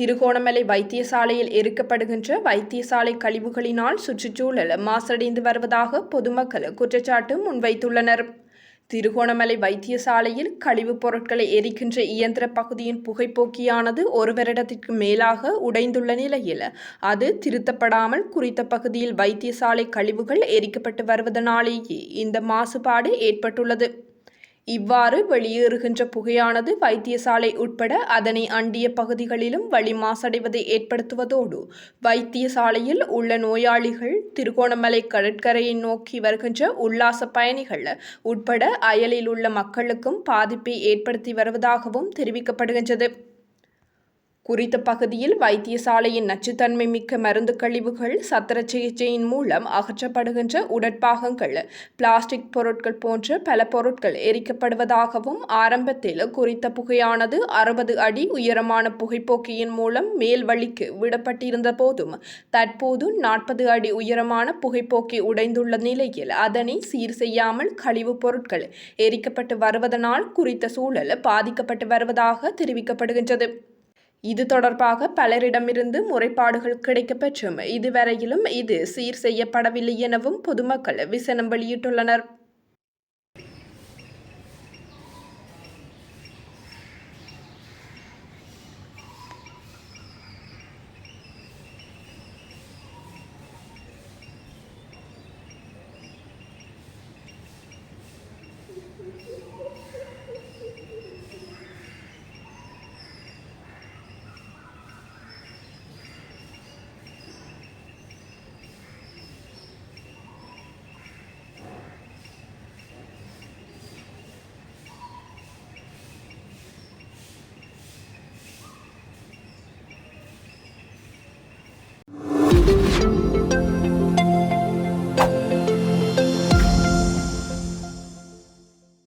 திருகோணமலை வைத்தியசாலையில் எரிக்கப்படுகின்ற வைத்தியசாலை கழிவுகளினால் சுற்றுச்சூழல் மாசடைந்து வருவதாக பொதுமக்கள் குற்றச்சாட்டு முன்வைத்துள்ளனர். திருகோணமலை வைத்தியசாலையில் கழிவுப் பொருட்களை எரிக்கின்ற இயந்திர பகுதியின் புகைப்போக்கியானது ஒரு வருடத்திற்கு மேலாக உடைந்துள்ள நிலையில் அது திருத்தப்படாமல் குறித்த பகுதியில் வைத்தியசாலை கழிவுகள் எரிக்கப்பட்டு வருவதனாலேயே இந்த மாசுபாடு ஏற்பட்டுள்ளது. இவ்வாறு வெளியேறுகின்ற புகையானது வைத்தியசாலை உட்பட அதனை அண்டிய பகுதிகளிலும் வழி மாசடைவதை ஏற்படுத்துவதோடு வைத்தியசாலையில் உள்ள நோயாளிகள் திருகோணமலை கடற்கரையை நோக்கி வருகின்ற உல்லாச பயணிகள் உட்பட அயலில் உள்ள மக்களுக்கும் பாதிப்பை ஏற்படுத்தி வருவதாகவும் தெரிவிக்கப்படுகின்றது. குறித்த பகுதியில் வைத்தியசாலையின் நச்சுத்தன்மை மிக்க மருந்து கழிவுகள் சத்திர சிகிச்சையின் மூலம் அகற்றப்படுகின்ற உடற்பாகங்கள் பிளாஸ்டிக் பொருட்கள் போன்ற பல பொருட்கள் எரிக்கப்படுவதாகவும் ஆரம்பத்தில் குறித்த புகையானது அறுபது அடி உயரமான புகைப்போக்கியின் மூலம் மேல் வழிக்கு விடப்பட்டிருந்த போதும் தற்போது நாற்பது அடி உயரமான புகைப்போக்கி உடைந்துள்ள நிலையில் அதனை சீர் செய்யாமல் கழிவுப் பொருட்கள் எரிக்கப்பட்டு வருவதனால் குறித்த சூழல் பாதிக்கப்பட்டு வருவதாக தெரிவிக்கப்படுகின்றது. இது தொடர்பாக பலரிடமிருந்து முறைப்பாடுகள் கிடைக்கப்பெற்றும் இதுவரையிலும் இது சீர் செய்யப்படவில்லை எனவும் பொதுமக்கள் விசனம் வெளியிட்டுள்ளனர்.